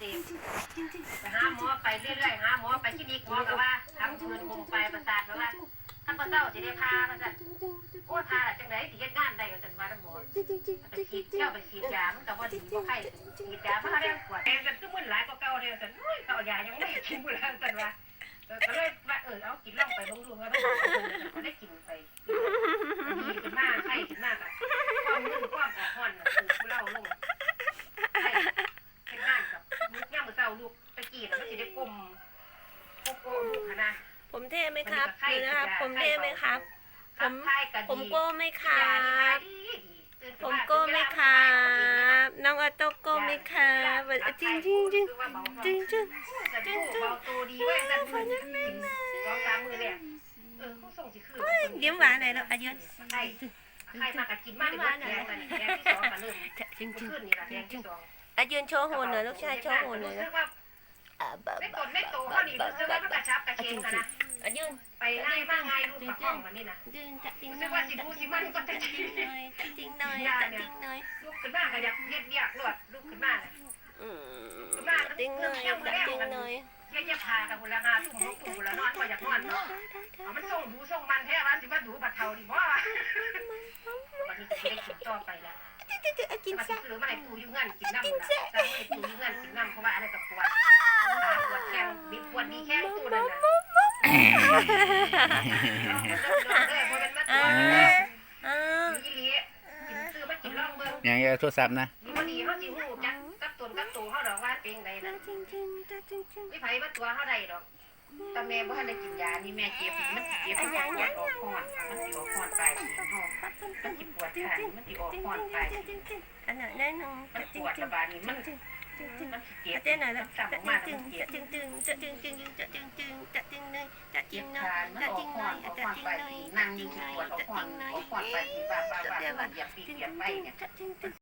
ต็มไปหาหมอไปเรื่อยๆหาหมอไปคลินิกหมอก็ว่าทำคืนคุมไปประสาทก็ว่าถ้าพระเจ้าสิได้พามันจะโอ้พาจังไหนสิเฮ็ดงานได้ก็จังว่าหมอไปฉีดเที่ยวไปฉีดยามันก็บ่ดีบ่ไข้ฉีดยามันก็แรงปวดแรงกันคือมันหลายกว่าเก่าเด้อซั่นอุ้ยเก่ายายังไม่ได้กินบ่แล้วซั่นว่าก็เลยว่าเออเอากินลองไปลงดูว่ามันได้กินไปดีขึ้นมากไข้ขึ้นมากอะความมึนความออกฮ้อนน่ะคือผู้เล่าลงไข้เป็นงานกับลูกย่ามมื้อเช้าลูกตะกี้น่ะมันสิได้กลมโกโก้ลูกหันนะ ผมเท่ไหมครับดูนะครับ ผมเท่ไหมครับ ผมไข้ก็ดีผมโก้ไหมครัยาที่ขายบดีดีตื่นผมขึ้นโก้ไหมครับ น้องออโต้โก้ไหมครับจริงจริงจริงจริงจริงจะดูเบาตัวดีเว้ยจะดูกินสองสามมือเนี่ยเออผู้ส่งสิคือยิ้มหวานหน่อยลูกอายุใช่ใครมากกินมากเดี๋ยวแดงกันแดงที่สองกันเริ่มจริงจริงขึ้นนี่ละแดงที่สองอายืนโชว์หุ่นหน่อยลูกชายโชว์หุ่นหน่อยรู้นะสึกว่าไม่ตนไม่โตเท่านี้รู้สึกว่ามันกระชับกระเชงกันนะ อายืนไปไล่บ้างไงลูกประคองมันนี่นะจริงจะจริงรู้สึกว่าสิดูสิมันก็จะจริงหน่อยจริงหน่อยจริงหน่อยลุกขึ้นมาก็อยากเย็ดเยียกรวดลุกขึ้นมาอืมจริงหน่อยจริงหน่อยเย็ดเยียกพากับบุรหาทุ่มทุ่มบุรนอนก็อยากนอนเนาะเอามันส่งดูส่งมันแท้ว่าสิมาดูบัดเทาดิบ่วะวันนี้จะได้กินต่อไปแล้วกินซะซื้อมาให้ตูอยู่เงินกินน้ำละแต่ให้ตูอยู่เงินกินน้ำเพราะว่าอะไรกับปูวดขาปวดแข้งบิดปวดดีแข้งตูนั่นน่ะเลยเพราะมันมาตัวนี่อ่าอีหลีกินซื้อมากินลองเบิ่งยังจะโทรศัพท์นะดีบ่ดีเฮาสิฮู้จักกับตนกับตูเฮาดอกว่าเป็นไงนะจริงจริงจริงจริงจริงไม่ไผมาตัวเฮาได้ดอกแต่แม่บ่ทันได้กินยา นี่แม่เจ็บมันสิเจ็บมันสิปวดออกคอนมันสิออกคอนไปเฮามันสิปวดขามันสิออกคอนไปขนาดนั้นนึงมันจปริงวดจริระงบาดนี่มันจริงจริงจริงมันสิเจ็บเต้นหน่อยมัละนสั่งออกมาแล้วจึมังนเจ็บ เลยจะจึเจ็งบหน่อขายมันจะออจึกงคหอน่อนยออกคจะอนจึงไปหน่อยนั่งนิ่งปวดออกคอนออกคอนไปที่บ้านบ้านบ้านเหยียบปีเหยียบไปเนี่ยจะจึงจึง